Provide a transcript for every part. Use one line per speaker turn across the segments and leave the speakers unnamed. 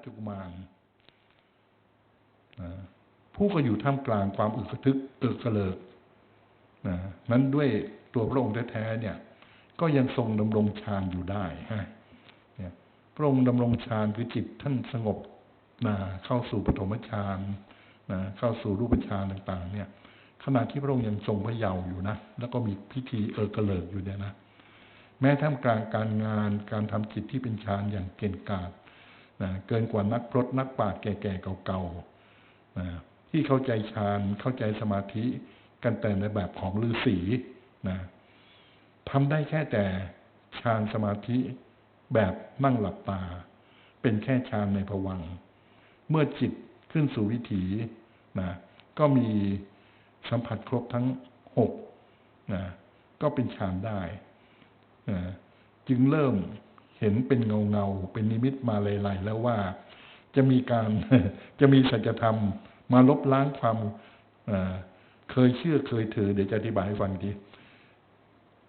ระสิทธัตถะราชกุมารนะผู้ก็อยู่ท่ามกลางความอึกระทึกเอิกกระเลิกนะนั้นด้วยตัวพระองค์แท้ๆเนี่ย ก็ยังทรงดำรงฌานอยู่ได้ฮะเนี่ยพระองค์ดำรงฌานคือจิตท่านสงบนะเข้าสู่ปฐมฌานนะเข้าสู่รูปฌานต่าง ๆ เนี่ย ขณะที่พระองค์ยังทรงพระเยาว์อยู่นะแล้วก็มีพิธีเออกระเลิกอยู่เนี่ยนะแม้ท่ามกลางการงานการทำจิตที่เป็นฌานอย่างเก่งกาจ นะเกินกว่านักพรตนักปราชญ์แก่ๆเก่าๆนะที่เข้าใจฌานเข้าใจสมาธิกันแต่ในแบบของฤาษีนะทำได้แค่แต่ฌานสมาธิแบบนั่งหลับตา เป็นแค่ฌานในภวัง เมื่อจิตขึ้นสู่วิถีนะก็มีสัมผัสครบทั้งหกนะก็เป็นฌานได้นะจึงเริ่ม เห็นเป็นเงาเงาเป็นนิมิตมาเลไลๆแล้วว่าจะมีการจะมีสัจธรรม มาลบล้างความเเคยเชื่อเคยถือ เดี๋ยวจะอธิบายให้ฟังที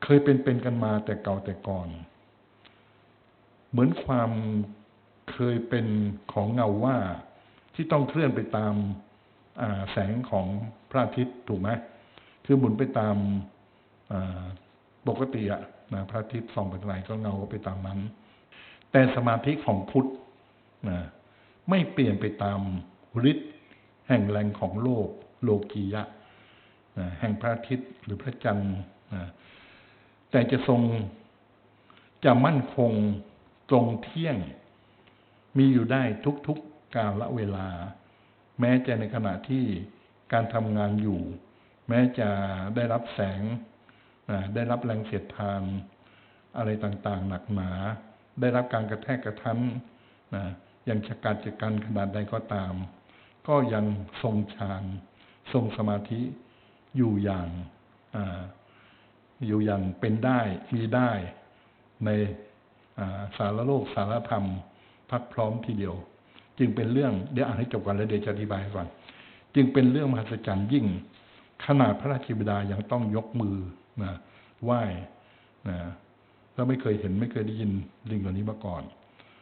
เคยเป็นเป็นกันมาแต่เก่าแต่ก่อน เหมือนความเคยเป็นของเงาว่าที่ต้องเคลื่อนไปตามาแสงของพระอาทิตย์ถูกไหมคือหมุนไปตามาปกติอะนะพระอาทิตย์ส่องไปทางไหนก็เงาก็ไปตามนั้น แต่สมาธิของพุทธนะไม่เปลี่ยนไปตามฤทธิ์แห่งแรงของโลกโลกียะนะแห่งพระอาทิตย์หรือพระจันทร์นะแต่จะทรงจะมั่นคงตรงเที่ยง มีอยู่ได้ทุกๆการละเวลา แม้จะในขณะที่การทำงานอยู่ แม้จะได้รับแสง ได้รับแรงเสียดทาน อะไรต่างๆ หนักหนา ได้รับการกระแทกกระทันนะอย่างชะการจัดการขนาดใดก็ตาม ก็ยังทรงฌานทรงสมาธิอยู่อย่างออยู่อย่างเป็นได้มีได้ในสารโลกสารธรรม พักพร้อมทีเดียว จึงเป็นเรื่องเดี๋ยวอ่านให้จบก่อนแล้วเดี๋ยวจะอธิบายให้ฟังจึงเป็นเรื่องมหัศจรรย์ยิ่ง ขนาดพระราชบิดายังต้องยกมือนะไหว้นะ แล้วไม่เคยเห็นไม่เคยได้ยินลิงเหล่านี้มาก่อน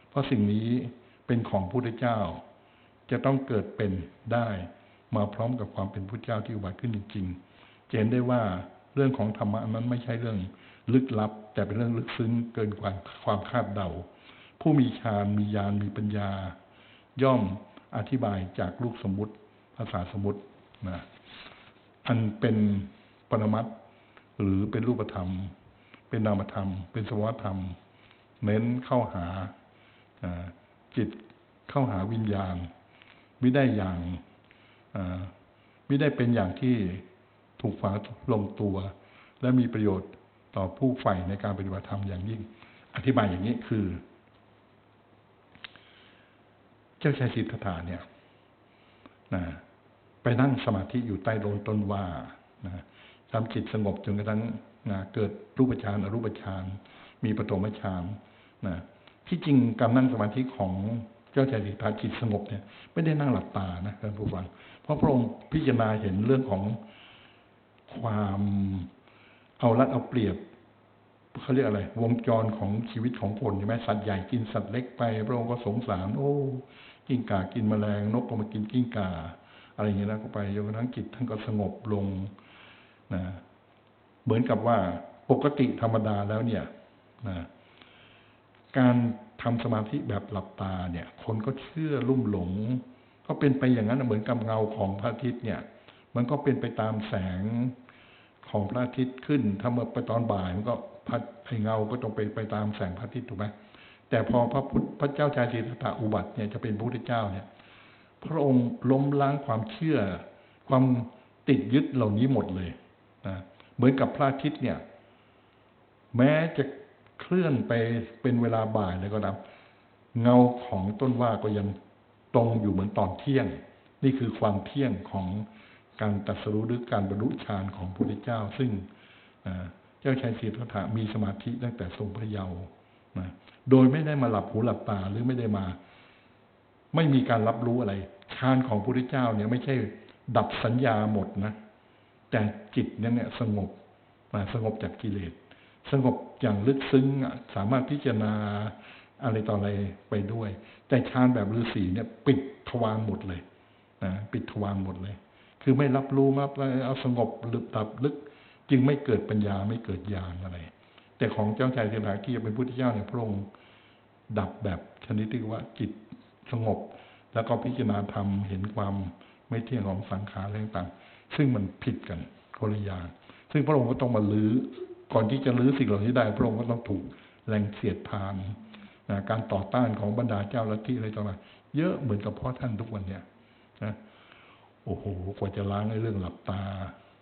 เพราะสิ่งนี้เป็นของพระพุทธเจ้า จะต้องเกิดเป็นได้มาพร้อมกับความเป็นพุทธเจ้าที่อุบัติขึ้นจริงๆจะเห็นได้ว่าเรื่องของธรรมะนั้นไม่ใช่เรื่องลึกลับ แต่เป็นเรื่องลึกซึ้งเกินกว่าความคาดเดา ผู้มีฌานมีญาณมีปัญญา ย่อมอธิบายจากลูกสมมุติภาษาสมมุตินะอันเป็นปรมัตหรือเป็นรูปธรรม เป็นนามธรรม เป็นสภาวธรรม เน้นเข้าหาจิตเข้าหาวิญญาณไม่ได้อย่างไม่ได้เป็นอย่างที่ถูกฝาลงตัว และมีประโยชน์ต่อผู้ใฝ่ในการปฏิบัติธรรมอย่างยิ่ง อธิบายอย่างนี้คือ เจ้าชายสิทธัตถะเนี่ยนะไปนั่งสมาธิอยู่ใต้โลนต้นว่านะทำจิตสงบจนกระทั่ง นะเกิดรูปฌานอรูปฌานมีปฐมฌานนะที่จริงการนั่งสมาธิของเจ้าชายสิทธัตถะจิตสงบเนี่ยไม่ได้นั่งหลับตานะท่านผู้ฟัง เพราะพระองค์พิจารณาเห็นเรื่องของความเอารัดเอาเปรียบเขาเรียกอะไร วงจรของชีวิตของคนใช่ไหมสัตว์ใหญ่กินสัตว์เล็กไป พระองค์ก็สงสาร โอ้กิ้งก่ากินแมลงนกก็มากินกิ้งก่า อะไรอย่างเงี้ยนะก็ไปจนกระทั่งจิตท่านก็สงบลงนะ เหมือนกับว่าปกติธรรมดาแล้วเนี่ยนะการทำสมาธิแบบหลับตาเนี่ย คนก็เชื่อลุ่มหลง ก็เป็นไปอย่างนั้นเหมือนกับเงาของพระอาทิตย์เนี่ย มันก็เป็นไปตามแสงของพระอาทิตย์ขึ้น ถ้าเมื่อไปตอนบ่ายมันก็พัดไอเงาก็ต้องไปไปตามแสงพระอาทิตย์ถูกไหมแต่พอพระพุทธพระเจ้าชายสิทธัตถะอุบัติเนี่ยจะเป็นพระพุทธเจ้าเนี่ย พระองค์ล้มล้างความเชื่อ ความติดยึดเหล่านี้หมดเลยนะ เหมือนกับพระอาทิตย์เนี่ย แม้จะเคลื่อนไปเป็นเวลาบ่ายแล้วก็ตามเงาของต้นว่าก็ยังตรงอยู่เหมือนตอนเที่ยง นี่คือความเที่ยงของการตรัสรู้หรือการบรรลุฌานของพระพุทธเจ้า ซึ่งเจ้าชายสิทธัตถะมีสมาธิตั้งแต่ทรงพระเยาว์นะโดยไม่ได้มาหลับหูหลับตาหรือไม่ได้มา ไม่มีการรับรู้อะไรฌานของพระพุทธเจ้าเนี่ยไม่ใช่ดับสัญญาหมดนะ แต่จิตนั้นเนี่ยสงบสงบจากกิเลส สงบอย่างลึกซึ้งสามารถพิจารณาอะไรต่ออะไรไปด้วย แต่ฌานแบบฤาษีเนี่ย ปิดทวารหมดเลยนะปิดทวารหมดเลย คือไม่รับรู้มาเอาสงบลึกตับลึก จึงไม่เกิดปัญญาไม่เกิดญาณอะไร แต่ของเจ้าชายเทวาที่เป็นพุทธเจ้าเนี่ยพระองค์ดับแบบชนิดที่ว่าจิตสงบ แล้วก็พิจารณาธรรมเห็นความไม่เที่ยงของสังขารอะไรต่างๆ ซึ่งมันผิดกันคนละอย่างซึ่งพระองค์ก็ต้องมาลื้อ ก่อนที่จะลื้อสิ่งเหล่านี้ได้ พระองค์ก็ต้องถูกแรงเสียดทานนะการต่อต้านของบรรดาเจ้าลัทธิอะไรต่างๆเยอะเหมือนกับพ่อท่านทุกวันเนี่ยนะโอ้โหกว่าจะล้างในเรื่องหลับตา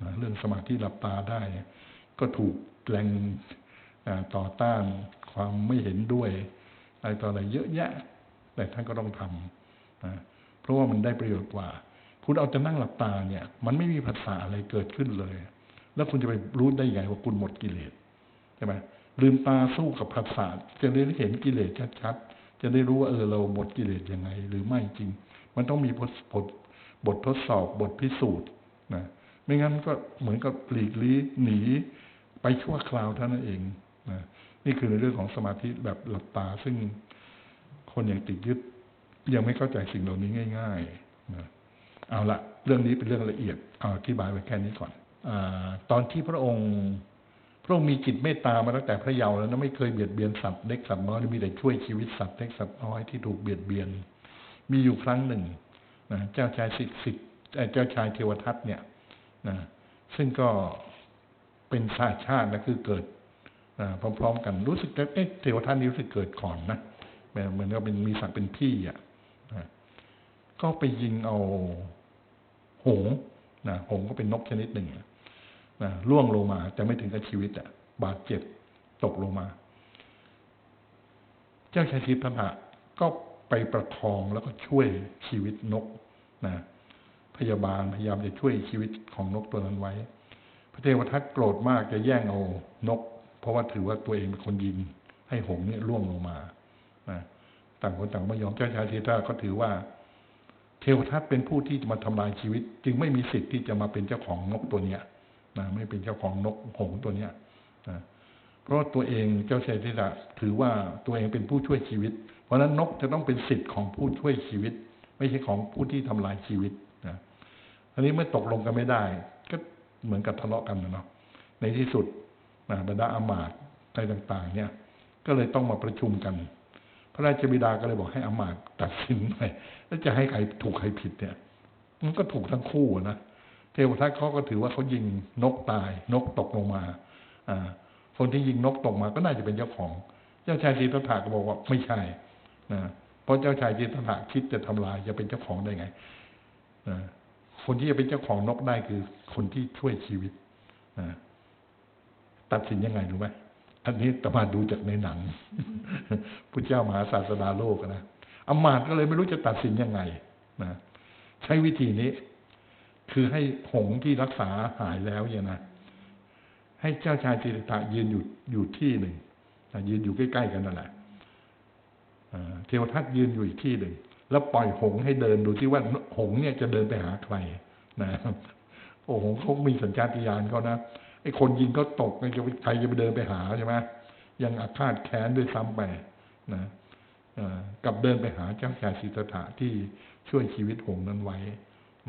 นะเรื่องสมาธิหลับตาได้ก็ถูกแรงต่อต้านความไม่เห็นด้วยอะไรต่ออะไรเยอะแยะ แต่ท่านก็ต้องทำนะเพราะว่ามันได้ประโยชน์กว่า คุณเอาจะนั่งหลับตาเนี่ย มันไม่มีภาษาอะไรเกิดขึ้นเลย แล้วคุณจะไปรู้ได้ยังไงว่าคุณหมดกิเลสใช่ไหมลืมตาสู้กับภาษาจะได้เห็นกิเลสชัดๆ จะได้รู้ว่าเออเราหมดกิเลสยังไง หรือไม่จริง มันต้องมีบทบทบททดสอบบทพิสูจน์นะไม่งั้นก็เหมือนกับหลีกลี่หนีไปชั่วคราวเท่านั้นเองนะนี่คือในเรื่องของสมาธิแบบหลับตา ซึ่งคนย่างติดยึด ยังไม่เข้าใจสิ่งเหล่านี้ง่าย ๆ นะ เอาละเรื่องนี้เป็นเรื่องละเอียดเอาอธิบายไว้แค่นี้ก่อนอตอนที่พระองค์ พระองค์มีจิตเมตตามาตั้งแต่พระเยาว์แล้วนะไม่เคยเบียดเบียนสัตว์เล็กสัตว์น้อยมีแต่ช่วยชีวิตสัตว์เล็กสัตว์น้อยที่ถูกเบียดเบียน มีอยู่ครั้งหนึ่งนะเจ้าชายสิทธิ์เจ้าชายเทวทัตเนี่ยนะซึ่งก็เป็นชาติชาตินะคือเกิดพร้อมๆ กันรู้สึกเอ๊ะเทวทัตนี้รู้สึกเกิดก่อนนะเหมือนกับเป็นมีศักเป็นพี่อะก็ไปยิงเอา หงนะหงก็เป็นนกชนิดหนึ่งนะล่วงลงมาแต่ไม่ถึงกับชีวิตอะ บาดเจ็บตกลงมา เจ้าชายสิทธัตถะก็ไปประคองแล้วก็ช่วยชีวิตนกนะพยาบาลพยายามจะช่วยชีวิตของนกตัวนั้นไว้ พระเทวทัตโกรธมากจะแย่งเอานก เพราะว่าถือว่าตัวเองเป็นคนยิง ให้หงเนี่ยล่วงลงมานะต่างคนต่างไม่ยอมเจ้าชายสิทธัตถะก็ถือว่า เทวทัตเป็นผู้ที่จะมาทำลายชีวิต จึงไม่มีสิทธิ์ที่จะมาเป็นเจ้าของนกตัวเนี้ยนะไม่เป็นเจ้าของนกหงตัวเนี้ยนะเพราะตัวเองเจ้าชายสิทธัตถะถือว่าตัวเองเป็นผู้ช่วยชีวิต เพราะนั้นนกจะต้องเป็นสิทธิ์ของผู้ช่วยชีวิต ไม่ใช่ของผู้ที่ทำลายชีวิตนะอันนี้เมื่อตกลงกันไม่ได้ ก็เหมือนกับทะเลาะกันนะเนาะในที่สุดนะบรรดาอามาตย์อะไรต่าง ๆ เนี่ย ก็เลยต้องมาประชุมกัน ระราชบิดาก็เลยบอกให้อามาตย์ตัดสินไปแล้วจะให้ใครถูกใครผิดเนี่ย มันก็ถูกทั้งคู่นะเทวทัตเขาก็ถือว่าเขายิงนกตาย นกตกลงมา อ่า คนที่ยิงนกตกมาก็น่าจะเป็นเจ้าของ เจ้าชายสีตถาก็บอกว่าไม่ใช่นะเพราะเจ้าชายจิตถะคิดจะทำลายจะเป็นเจ้าของได้ไงนะคนที่จะเป็นเจ้าของนกได้คือคนที่ช่วยชีวิตนะตัดสินยังไงรู้ไหม อันนี้ตมาดูจากในหนังพุทธเจ้ามหาศาสนาโลกนะอมาตก็เลยไม่รู้จะตัดสินยังไงนะใช้วิธีนี้ คือให้หงที่รักษาหายแล้วเนี่ยนะให้เจ้าชายจิตตะยืนอยู่อยู่ที่หนึ่งยืนอยู่ใกล้ๆกันนั่นแหละเทวทัตยืนอยู่อีกที่หนึ่งแล้วปล่อยหงให้เดินดูที่ว่าหงเนี่ยจะเดินไปหาใครนะโอ้โหเขามีสัญชาตญาณเขานะ อ้คนยิงก็ตกใครจะไปเดินไปหาใช่ไหมยังอาฆาตแค้นด้วยซ้ำไปนะกับเดินไปหาเจ้าชายสิทธัตถะที่ช่วยชีวิตหงนั้นไว้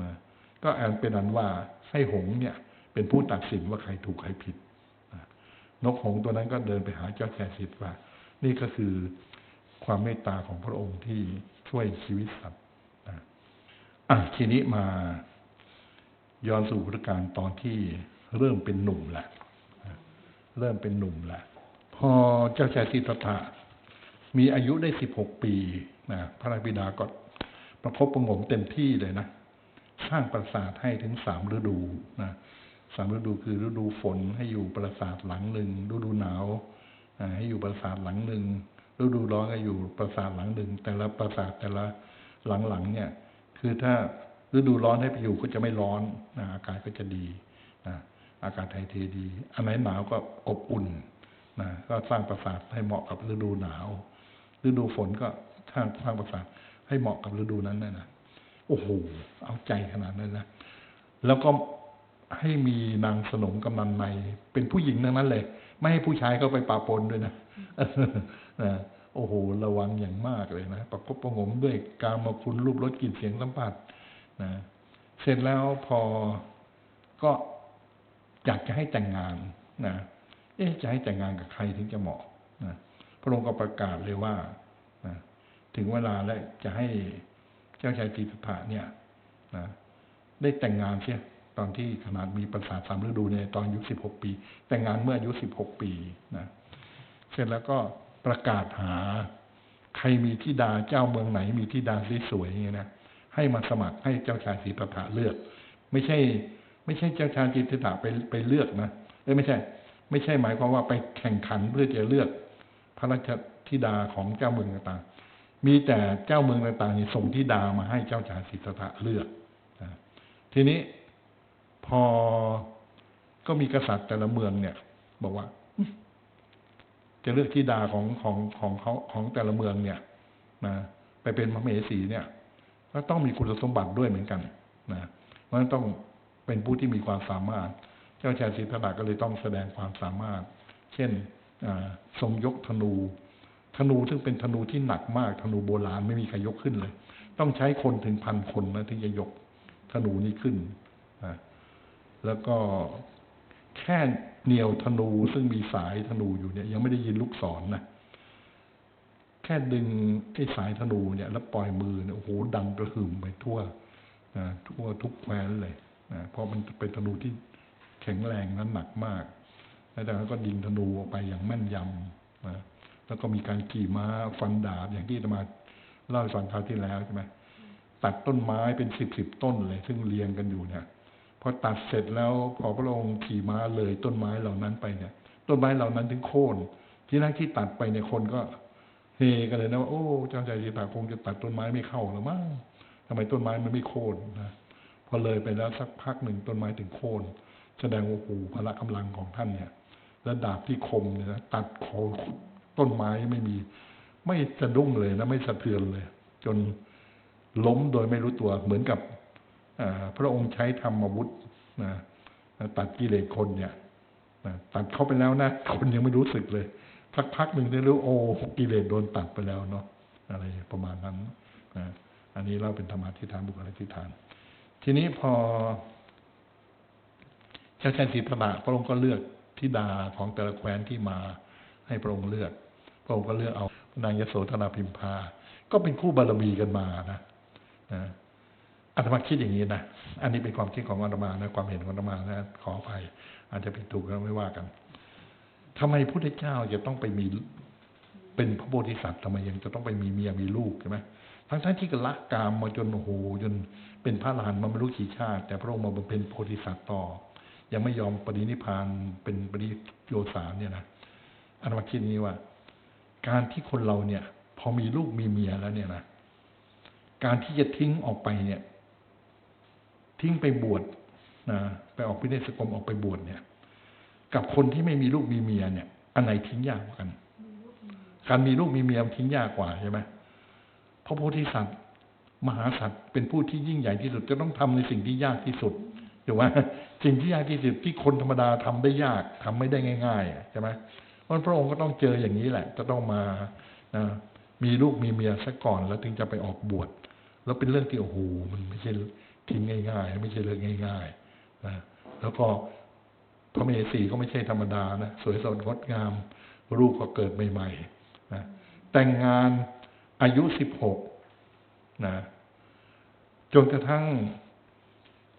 นะก็แอนเป็นอันว่าให้หงเนี่ย เป็นผู้ตัดสินว่าใครถูกใครผิดนกหงตัวนั้นก็เดินไปหาเจ้าชายสิทธัตถะนี่ก็คือความเมตตาของพระองค์ที่ช่วยชีวิตสัตว์อะทีนี้มาย้อนสู่พุทธการตอนที่ เริ่มเป็นหนุ่มละเริ่มเป็นหนุ่มละพอเจ้าชายสิทธัตถะมีอายุได้สิบหกปีนะพระราบิดาก็ประคบประงมเต็มที่เลยนะ สร้างปราสาทให้ถึงสามฤดูนะสามฤดูคือฤดูฝนให้อยู่ปราสาทหลังหนึ่งฤดูหนาวให้อยู่ปราสาทหลังหนึ่งฤดูร้อนก็อยู่ปราสาทหลังหนึ่งแต่ละปราสาทแต่ละหลังๆเนี่ย คือถ้าฤดูร้อนให้ไปอยู่ก็จะไม่ร้อนอากาศก็จะดี อากาศไทยเทดี อันไหนหนาวก็อบอุ่นนะก็สร้างปราสาทให้เหมาะกับฤดูหนาว ฤดูฝนก็สร้างสร้างปราสาทให้เหมาะกับฤดูนั้นนะนะโอ้โหเอาใจขนาดนั้นนะแล้วก็ให้มีนางสนมกำนันใน เป็นผู้หญิงทั้งนั้นเลย ไม่ให้ผู้ชายเข้าไปปาปนด้วยนะนะโอ้โห ระวังอย่างมากเลยนะประคบประงมด้วยการมาคุณรูปรสกลิ่นเสียงสัมผัสนะเสร็จแล้วพอก็ อยากจะให้แต่งงานนะเอ๊ะจะให้แต่งงานกับใครถึงจะเหมาะนะพระองค์ก็ประกาศเลยว่านะถึงเวลาแล้วจะให้เจ้าชายตีสถาเนี่ยนะได้แต่งงานเสียตอนที่ขนาดมีประสาทสามฤดูในตอนอายุสิบหกปี แต่งงานเมื่ออายุสิบหกปีนะเสร็จแล้วก็ประกาศหา ใครมีที่ดาเจ้าเมืองไหน มีที่ดาสวยๆอย่างเงี้ยนะให้มาสมัครให้เจ้าชายศรีประภาเลือก ไม่ใช่ ไม่ใช่เจ้าชายจิตตะไปไปเลือกนะเอ้ไม่ใช่ ไม่ใช่หมายความว่าไปแข่งขันเพื่อจะเลือกพระราชธิดาของเจ้าเมืองต่างๆ มีแต่เจ้าเมืองต่างๆส่งธิดามาให้เจ้าชายสิทธัตถะเลือกทีนี้พอก็มีกษัตริย์แต่ละเมืองเนี่ย บอกว่า จะเลือกธิดาของของของเขาของแต่ละเมืองเนี่ยนะไปเป็นพระเมสีเนี่ย ก็ต้องมีคุณสมบัติด้วยเหมือนกันนะมันต้อง เป็นผู้ที่มีความสามารถ เจ้าชายสิทธัตถะก็เลยต้องแสดงความสามารถ เช่นทรงยกธนู ธนูซึ่งเป็นธนูที่หนักมาก ธนูโบราณไม่มีใครยกขึ้นเลย ต้องใช้คนถึงพันคนนะถึงจะยกธนูนี้ขึ้น แล้วก็แค่เหนียวธนูซึ่งมีสายธนูอยู่เนี่ย ยังไม่ได้ยินลูกศรนนะแค่ดึงไอ้สายธนูเนี่ย แล้วปล่อยมือเนี่ยโอ้โหดังกระหึ่มไปทั่วทั่วทุกแคว้นเลย นะเพราะมันเป็นธนูที่แข็งแรงและหนักมากแล้วจากนั้นก็ยิงธนูออกไปอย่างแม่นยำนะแล้วก็มีการขี่ม้าฟันดาบอย่างที่จะมาเล่าให้ฟังคราวที่แล้วใช่ไหมตัดต้นไม้เป็นสิบสิบต้นเลย ซึ่งเรียงกันอยู่เนี่ยพอตัดเสร็จแล้วพอพระองค์ขี่ม้าเลยต้นไม้เหล่านั้นไปเนี่ย ต้นไม้เหล่านั้นถึงโค่นที่นั่งที่ตัดไปเนี่ยคนก็เฮกันเลยนะว่าโอ้เจ้าใจจีตาคงจะตัดต้นไม้ไม่เข้าหรือมั้งทำไมต้นไม้มันไม่โค่นนะ พอเลยไปแล้วสักพักหนึ่งต้นไม้ถึงโค่นแสดงว่าโอ้พละกำลังของท่านเนี่ยและดาบที่คมเนี่ยนะตัดโคนต้นไม้ไม่มี ไม่สะดุ้งเลยนะไม่สะเทือนเลย จนล้มโดยไม่รู้ตัวเหมือนกับพระองค์ใช้ธรรมวุธนะตัดกิเลสคนเนี่ยตัดเข้าไปแล้วนะคนยังไม่รู้สึกเลยสักพักหนึ่งได้รู้โอ้กิเลสโดนตัดไปแล้วเนาะอะไรประมาณนั้นนะอันนี้เราเป็นธรรมาทิฏฐานบุคคลทิฏฐาน ทีนี้พอ เจ้าชายสิทธัตถะพระองค์ก็เลือกธิดาของแต่ละแคว้นที่มาให้พระองค์เลือก พระองค์ก็เลือกเอานางยโสธนาพิมพา ก็เป็นคู่บารมีกันมานะนะอาตมาคิดอย่างนี้นะ อันนี้เป็นความคิดของอาตมานะความเห็นของอาตมานะ ขออภัยอาจจะผิดถูกก็ไม่ว่ากันทำไมพระพุทธเจ้าจะต้องไปมีเป็นพระโพธิสัตว์ทำไมยังจะต้องไปมีเมียมีลูกใช่ไหม ทั้งท่านที่ก็ละกามมาจนโอ้โหจนเป็นพระลานมาไม่รู้กี่ชาติ แต่พระองค์มาเป็นโพธิสัตว์ต่อ ยังไม่ยอมปรินิพานเป็นปริโยสารเนี่ยนะอาตมาคิดนี้ว่า การที่คนเราเนี่ย พอมีลูกมีเมียแล้วเนี่ยนะการที่จะทิ้งออกไปเนี่ย ทิ้งไปบวชนะไปออกพิเนศกรมออกไปบวชเนี่ย กับคนที่ไม่มีลูกมีเมียเนี่ย อันไหนทิ้งยากกว่ากัน การมีลูกมีเมียทิ้งยากกว่าใช่ไหม ระโพธิสัตว์ มหาสัตว์เป็นผู้ที่ยิ่งใหญ่ที่สุดจะต้องทำในสิ่งที่ยากที่สุดถูกไหมสิ่งที่ยากที่สุดที่คนธรรมดาทำได้ยากทำไม่ได้ง่ายๆใช่ไหมเพราะพระองค์ก็ต้องเจออย่างนี้แหละ จะต้องมานะมีลูกมีเมียซะก่อนแล้วถึงจะไปออกบวชแล้วเป็นเรื่องที่โอ้โหมันไม่ใช่ทิ้งง่าย ๆ ไม่ใช่เรื่องง่ายๆนะแล้วก็พระเมสีก็ไม่ใช่ธรรมดานะสวยสดงดงาม ลูกก็เกิดใหม่ๆนะแต่งงาน อายุสิบหกนะจนกระทั่ง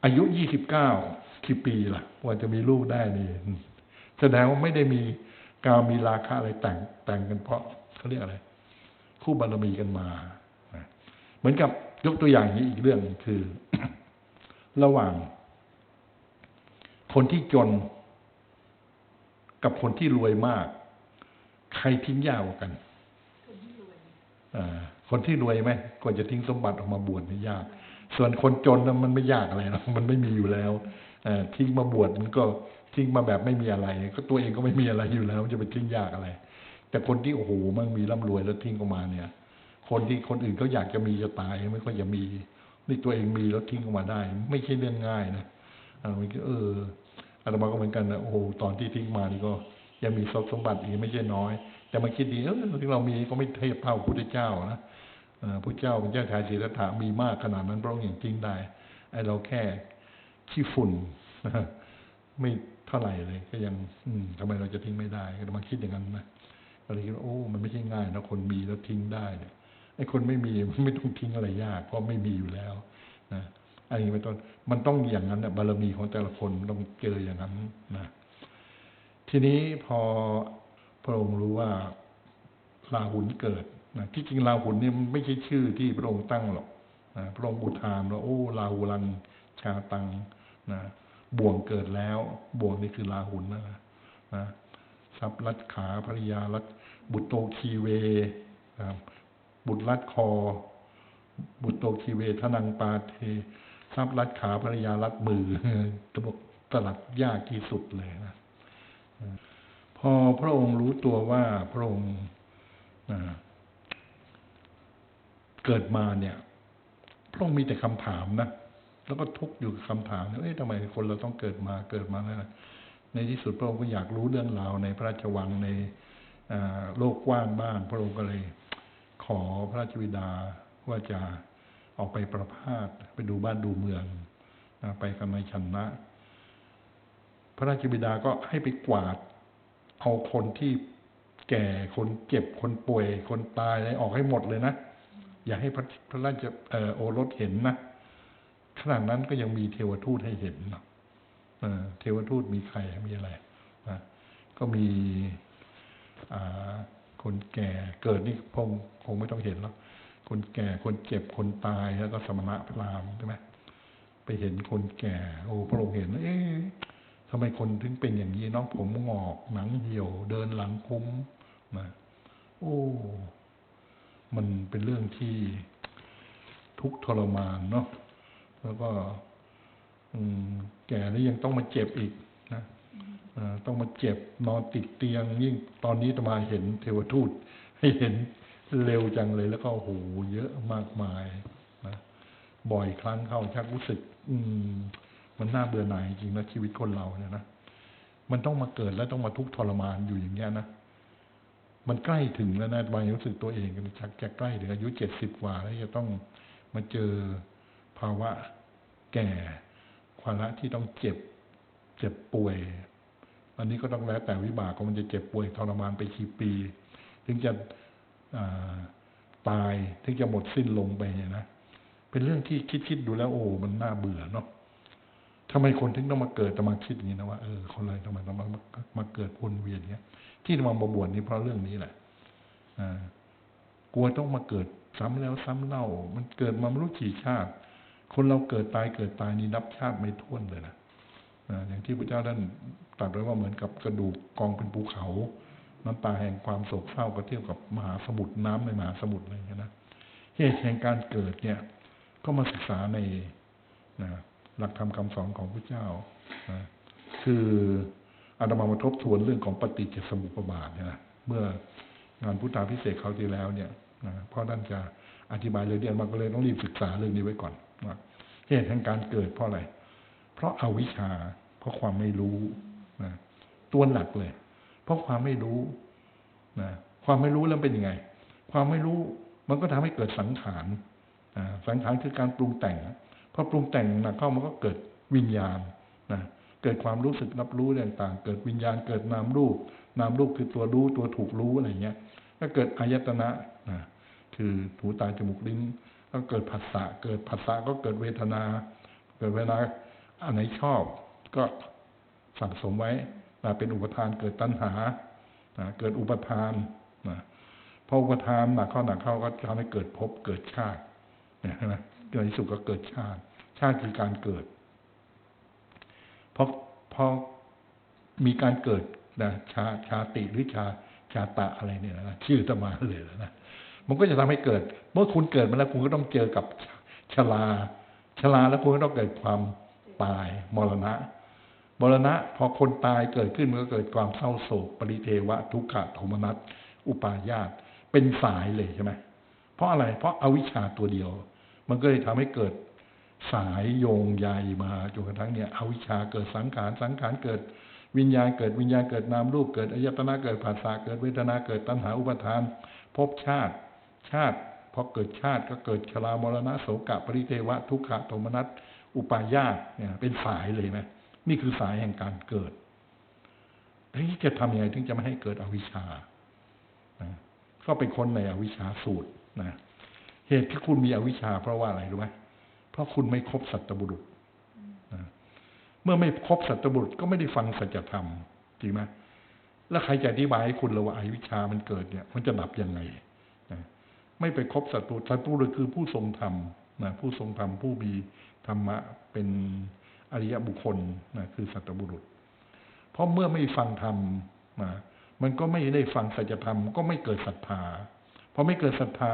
อายุยี่สิบเก้ากี่ปีละ่ะว่าจะมีลูกได้นี่แสดงว่าไม่ได้มีการมีราคาอะไรแต่งแต่งกันเพราะเขาเรียกอะไร คู่บารมีกันมาเหมือนกับยกตัวอย่างนี้อีกเรื่องคือ ระหว่าง คนที่จน กับคนที่รวยมาก ใครทิ้งยากกว่ากัน คนที่รวยไหมกว่าจะทิ้งสมบัติออกมาบวชไม่ยาก ส่วนคนจนนั้นมันไม่ยากอะไรนะมันไม่มีอยู่แล้วทิ้งมาบวชมันก็ทิ้งมาแบบไม่มีอะไร ก็ตัวเองก็ไม่มีอะไรอยู่แล้วจะไปทิ้งยากอะไร แต่คนที่โอ้โหมันมีร่ำรวยแล้วทิ้งออกมาเนี่ย คนที่คนอื่นเขาอยากจะมีจะตายไม่ค่อยจะมีนี่ตัวเองมีแล้วทิ้งออกมาได้ ไม่ใช่เรื่องง่ายนะอันนี้เอออาตมาก็เหมือนกันนะโอ้โหตอนที่ทิ้งมานี่ก็ยังมีทรัพย์สมบัติอีกไม่ใช่น้อย แต่มาคิดดีเออที่เรามีก็ไม่เทียบเท่าพระพุทธเจ้านะพระเจ้าเป็นเจ้าชายสิทธัตถะมีมากขนาดนั้นพระองค์ยังทิ้งได้ไอเราแค่ขี้ฝุ่นไม่เท่าไหร่เลย ก็ยัง อืมทำไมเราจะทิ้งไม่ได้ ก็มาคิดอย่างนั้นนะก็เลยคิดว่าโอ้ มันไม่ใช่ง่ายนะคนมีแล้วทิ้งได้เนี่ยไอคนไม่มีมันไม่ต้องทิ้งอะไรยาก เพราะไม่มีอยู่แล้วนะอันนี้เป็นต้นมันต้องอย่างนั้นนะบารมีของแต่ละคนต้องเจออย่างนั้นนะทีนี้พอพ ระองค์รู้ว่าลาหุนเกิดนะที่จริงลาหุนเนี่ยไม่ใช่ชื่อที่พระองค์ตั้งหรอกนะพระองค์อุทานว่าโอ้ลาหุลังชาตังนะบ่วงเกิดแล้ว บ่วงนี่คือลาหุนนะนะทรัพย์รัดขาภริยารัดบุตโตคีเวนะบุตรรัดคอ บุตโตคีเวทนังปาเททรัพย์รัดขาภริยารัดมือตบอกตลัดยากที่สุดเลยนะ พอพระองค์รู้ตัวว่าพระองค์เกิดมาเนี่ย พระองค์มีแต่คำถามนะแล้วก็ทุกอยู่กับคำถามเอ้ยทำไมคนเราต้องเกิดมาเกิดมาแล้วในที่สุดพระองค์ก็อยากรู้เรื่องราวในพระราชวังในโลกกว้างบ้าง พระองค์ก็เลย ขอพระราชบิดาว่าจะออกไปประพาสไปดูบ้านดูเมืองไปกันในชนะ พระราชบิดาก็ให้ไปกวาด เอาคนที่แก่คนเจ็บคนป่วย คนตายอะไรออกให้หมดเลยนะ อย่าให้พระพระราชโอรสเห็นนะขนาดนั้นก็ยังมีเทวทูตให้เห็นนะเทวทูตมีใครมีอะไรนะก็มีคนแก่เกิดนี่คงคงไม่ต้องเห็นแล้วคนแก่คนเจ็บคนตายแล้วก็สมณะพรามใช่ไหมไปเห็นคนแก่ โอ้พระองค์เห็นเอ๊ะ ทำไมคนถึงเป็นอย่างนี้น้องผมงอกหนังเหี่ยว เดินหลังคุ้มนะโอ้ มันเป็นเรื่องที่ทุกทรมานเนาะแล้วก็แก่แล้วยังต้องมาเจ็บอีกนะต้องมาเจ็บนอนติดเตียง ยิ่งตอนนี้ตมาเห็นเทวทูตให้เห็นเร็วจังเลยแล้วก็โหเยอะมากมายนะบ่อยครั้งเข้าชักรู้สึก อืม มันน่าเบื่อหน่ายจริงนะชีวิตคนเราเนี่ยนะมันต้องมาเกิดแล้วต้องมาทุกข์ทรมานอยู่อย่างเงี้ยนะมันใกล้ถึงแล้วนะบางรู้สึกตัวเองกันชักจะใกล้ถึงอายุเจ็ดสิบกว่าแล้วจะต้องมาเจอภาวะแก่ความละที่ต้องเจ็บ เจ็บป่วย อันนี้ก็ต้องแล้วแต่วิบากของมันจะเจ็บป่วยทรมานไปกี่ปี ถึงจะตายถึงจะหมดสิ้นลงไปเนี่ยนะเป็นเรื่องที่คิดคิดดูแล้วโอ้มันน่าเบื่อเนาะ ทำไมคนถึงต้องมาเกิดต้องมาคิดอย่างนี้นะว่าเออคนเลยทำไมต้องมามาเกิดวนเวียนเนี้ย ที่มาบวชนี่เพราะเรื่องนี้แหละอ่ากลัวต้องมาเกิดซ้ำแล้วซ้ำเล่า มันเกิดมาไม่รู้กี่ชาติ คนเราเกิดตายเกิดตายนี่นับชาติไม่ท้วนเลยนะอย่างที่พระเจ้าท่านตรัสไว้ว่าเหมือนกับกระดูกกองเป็นภูเขา น้ำตาแห่งความโศกเศร้าก็เทียบกับมหาสมุทรน้ำในมหาสมุทรอะไรอย่างเงี้ยนะเหตุแห่งการเกิดเนี่ย ก็มาศึกษาในนะ หลักธรรมคาสอนของพระเจ้านะคืออาตมามาทบทวนเรื่องของปฏิจจสมุปบาทเนี่ยนะเมื่องานพุทธาพิเศษเขาที่แล้วเนี่ยนะพราะนั่นจะอธิบายเลยเดียนมาก็เลยต้องรีบศึกษาเรื่องนี้ไว้ก่อนนะเหตุแห่งการเกิดเพราะอะไร เพราะอาวิชชา เพราะความไม่รู้นะตัวหลักเลย เพราะความไม่รู้นะความไม่รู้แล้วเป็นยังไง ความไม่รู้มันก็ทำให้เกิดสังขารสังขารคือการปรุงแต่ง พอปรุงแต่งหนักเข้ามันก็เกิดวิญญาณนะเกิดความรู้สึกรับรู้ต่างๆ เกิดวิญญาณเกิดนามรูป นามรูปคือตัวรู้ตัวถูกรู้อะไรเงี้ยก็เกิดอายตนะนะคือหูตาจมูกลิ้นก็เกิดผัสสะเกิดผัสสะก็เกิดเวทนา เกิดเวลาอันไหนชอบ ก็สั่งสมไว้นะเป็นอุปทานเกิดตัณหานะเกิดอุปทานนะพออุปทานหนักเข้าหนักเข้าก็ทำให้เกิดภพเกิดชาติเนี่ยใช่ ไหมในที่สุดก็เกิดชาติ ชาติคือการเกิดเพราะพอมีการเกิดนะชาชาติหรือชาชาตะอะไรเนี่ยนะชื่อตมาเลยนะมันก็จะทำให้เกิด เมื่อคุณเกิดมาแล้วคุณก็ต้องเจอกับชลาชลาแล้วคุณก็ต้องเกิดความตายมรณะมรณะ พอคนตายเกิดขึ้นมันก็เกิดความเศร้าโศกปริเทวะ ทุกขะโทมนัสอุปาญาตเป็นสายเลยใช่ไหมเพราะอะไร เพราะอาวิชชาตัวเดียว มันก็เลยทำให้เกิดสายโยงใยมาจนกระทั่งเนี่ยอวิชชาเกิดสังขารสังขารเกิด วิญญาณเกิดวิญญาณเกิดนามรูปเกิดอายตนะเกิดภาษาเกิดเวทนาเกิดตัณหาอุปทานภพชาติ ชาติพอเกิดชาติก็เกิดชรามรณะโสกะปริเทวะ ทุกขะโทมนัสอุปาญาตเนี่ยเป็นสายเลยนะนี่คือสายแห่งการเกิดนี่จะทำยังไงถึงจะไม่ให้เกิดอวิชชานะก็ไปค้นในอวิชชาสูตรนะ เหตุที่คุณมีอวิชชาเพราะว่าอะไรรู้ไหมเพราะคุณไม่ครบสัตบุรุษเมื่อไม่ครบสัตบุรุษก็ไม่ได้ฟังสัจธรรมจริงไหมแล้วใครจะอธิบายให้คุณเลยว่าอวิชชามันเกิดเนี่ย มันจะดับยังไงไม่ไปครบสัตบุรุษสัตบุรุษคือผู้ทรงธรรมนะผู้ทรงธรรมผู้มีธรรมะเป็นอริยบุคคลนะคือสัตบุรุษ เพราะเมื่อไม่ฟังธรรมนะมันก็ไม่ได้ฟังสัจธรรมก็ไม่เกิดศรัทธาพอไม่เกิดศรัทธา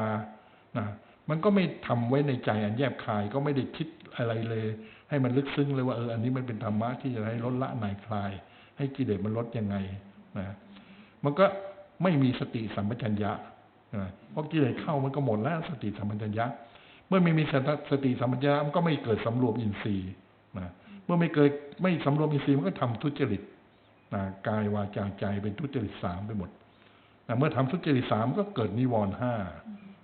นะ มันก็ไม่ทำไว้ในใจอันแยบคายก็ไม่ได้คิดอะไรเลย ให้มันลึกซึ้งเลยว่าเอออันนี้มันเป็นธรรมะที่จะให้ลดละนายคลาย ให้กิเลสมันลดยังไงนะมันก็ไม่มีสติสัมปชัญญะนะเพราะกิเลสเข้ามันก็หมดแล้วสติสัมปชัญญะ เมื่อไม่มีสติสัมปชัญญะมันก็ไม่เกิดสำรวมอินทรีย์นะเมื่อไม่เกิดไม่สำรวมอินทรีย์มันก็ทำทุจริตนะกายวาจาใจเป็นทุจริตสามไปหมดนะเมื่อทำทุจริตสามก็เกิดนิวรณ์ห้า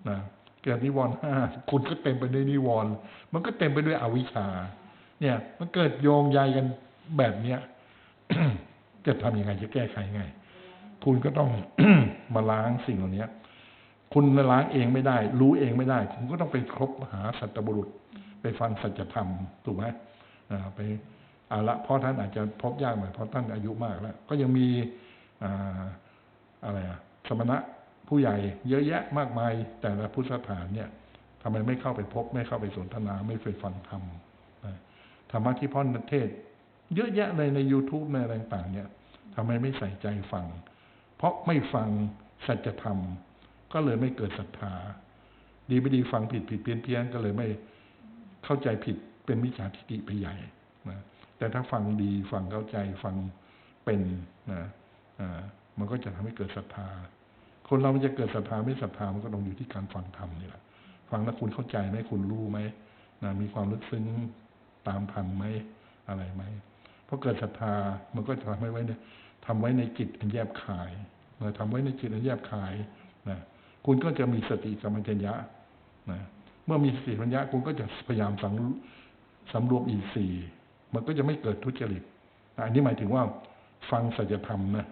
นะ เกิดนิวรณ์ห้าคุณก็เต็มไปด้วยนิวรณ์มันก็เต็มไปด้วยอวิชชา เนี่ย มันเกิดโยงใยกันแบบเนี้ยจะทำยังไงจะแก้ไขไง คุณก็ต้องมาล้างสิ่งเหล่านี้คุณล้างเองไม่ได้ รู้เองไม่ได้ คุณก็ต้องไปครบหาสัตบุรุษ ไปฟังสัจธรรมถูกไหมไปอาละเพราะท่านอาจจะพบยากหน่อยเพราะท่านอายุมากแล้ว ก็ยังมีอะไรอะสมณะ ผู้ใหญ่เยอะแยะมากมาย แต่ละพุทธสถานเนี่ยทำไมไม่เข้าไปพบ ไม่เข้าไปสนทนาไม่ไปฟังธรรมธรรมะที่พ่อเทศ เยอะแยะเลยใน youtube ในอะไรต่างเนี่ยทำไมไม่ใส่ใจฟัง เพราะไม่ฟังสัจธรรม ก็เลยไม่เกิดศรัทธา ดีไม่ดีฟังผิดผิดเพี้ยนเพี้ยนก็เลยไม่เข้าใจผิดเป็นมิจฉาทิฏฐิไปใหญ่นะแต่ถ้าฟังดีฟังเข้าใจฟังเป็นนะมันก็จะทำให้เกิดศรัทธา คนเรามันจะเกิดศรัทธาไม่ศรัทธามันก็ต้องอยู่ที่การฟังธรรมนี่แหละฟังแล้วคุณเข้าใจไหมคุณรู้ไหมนะมีความลึกซึ้งตามทันไหมอะไรไหมพอเกิดศรัทธามันก็จะทำให้ไว้ในทำไว้ในจิตอันแยบคายเมื่อทำไว้ในจิตอันแยบคายนะคุณก็จะมีสติสัมปชัญญะนะเมื่อมีสติสัมปชัญญะคุณก็จะพยายามสังสำรวมอินทรีย์มันก็จะไม่เกิดทุจริตอันนี้หมายถึงว่าฟังสัจธรรมนะ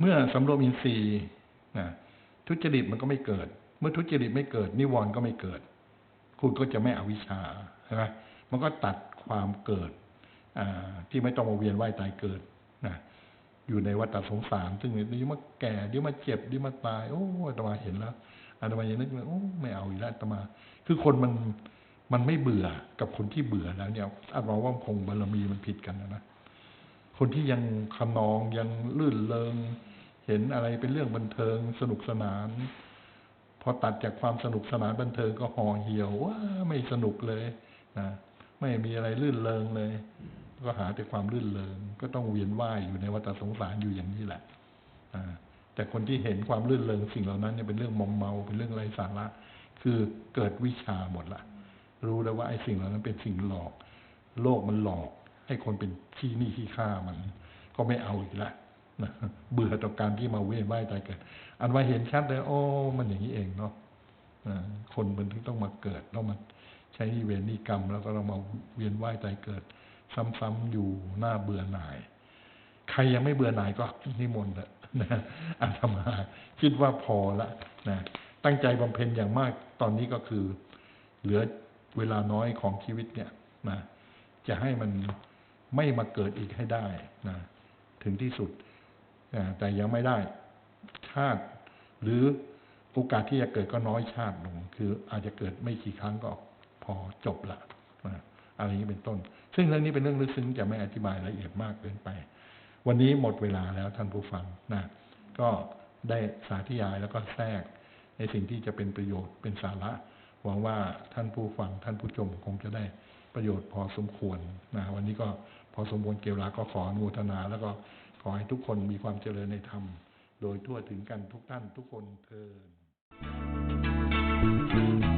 เมื่อสำรวมอินทรีย์นะทุจริตมันก็ไม่เกิด เมื่อทุจริตไม่เกิด นิวรณ์ก็ไม่เกิด คุณก็จะไม่อวิชชาใช่ไหมมันก็ตัดความเกิดที่ไม่ต้องมาเวียนว่ายตายเกิดนะอยู่ในวัฏสงสาร ซึ่งเดี๋ยวมาแก่เดี๋ยวมาเจ็บเดี๋ยวมาตาย โอ้อาตมาเห็นแล้วอาตมายังนึกเลยโอ้ไม่เอาอีกแล้วอาตมา คือคนมันมันไม่เบื่อกับคนที่เบื่อแล้วเนี่ยอาตมาว่าคงบารมีมันผิดกันนะ คนที่ยังขนองยังลื่นเลงเห็นอะไรเป็นเรื่องบันเทิงสนุกสนาน พอตัดจากความสนุกสนานบันเทิงก็ห่อเหี่ยวว่าไม่สนุกเลยนะไม่มีอะไรลื่นเลงเลย ก็หาแต่ความลื่นเลงก็ต้องเวียนว่ายอยู่ในวัฏสงสารอยู่อย่างนี้แหละแต่คนที่เห็นความลื่นเลงสิ่งเหล่านั้นเนี่ยเป็นเรื่องมอมเมาเป็นเรื่องไร้สาระคือเกิดวิชาหมดละรู้แล้วว่าไอ้สิ่งเหล่านั้นเป็นสิ่งหลอก โลกมันหลอก ให้คนเป็นขี้นี่ขี้ข้ามัน ก็ไม่เอาอีกละนะเบื่อต่อการที่มาเวียนว่ายตายเกิด อันว่าเห็นชัดเลยโอ้มันอย่างนี้เองเนาะคนมันถึงต้องมาเกิดต้องมาใช้ที่เวรนิกรรม แล้วก็เรามาเวียนว่ายตายเกิด ซ้ำๆอยู่หน้าเบื่อหน่าย ใครยังไม่เบื่อหน่ายก็นิมนต์นะอาตมาคิดว่าพอละนะตั้งใจบำเพ็ญอย่างมากตอนนี้ก็คือ เหลือเวลาน้อยของชีวิตเนี่ยนะจะให้มัน ไม่มาเกิดอีกให้ได้นะถึงที่สุด แต่ยังไม่ได้ชาติ หรือโอกาสที่จะเกิดก็น้อยชาติลง คืออาจจะเกิดไม่กี่ครั้งก็พอจบละนะอะไรนี้เป็นต้น ซึ่งเรื่องนี้เป็นเรื่องลึกซึ้งจะไม่อธิบายละเอียดมากเกินไป วันนี้หมดเวลาแล้วท่านผู้ฟังนะก็ได้สาธยายแล้วก็แทรก ในสิ่งที่จะเป็นประโยชน์เป็นสาระหวังว่าท่านผู้ฟังท่านผู้ชมคงจะได้ ประโยชน์พอสมควรนะวันนี้ก็พอสมควรเกี่ยวลาก็ขออนุโมทนา แล้วก็ขอให้ทุกคนมีความเจริญในธรรม โดยทั่วถึงกันทุกท่านทุกคนเทอ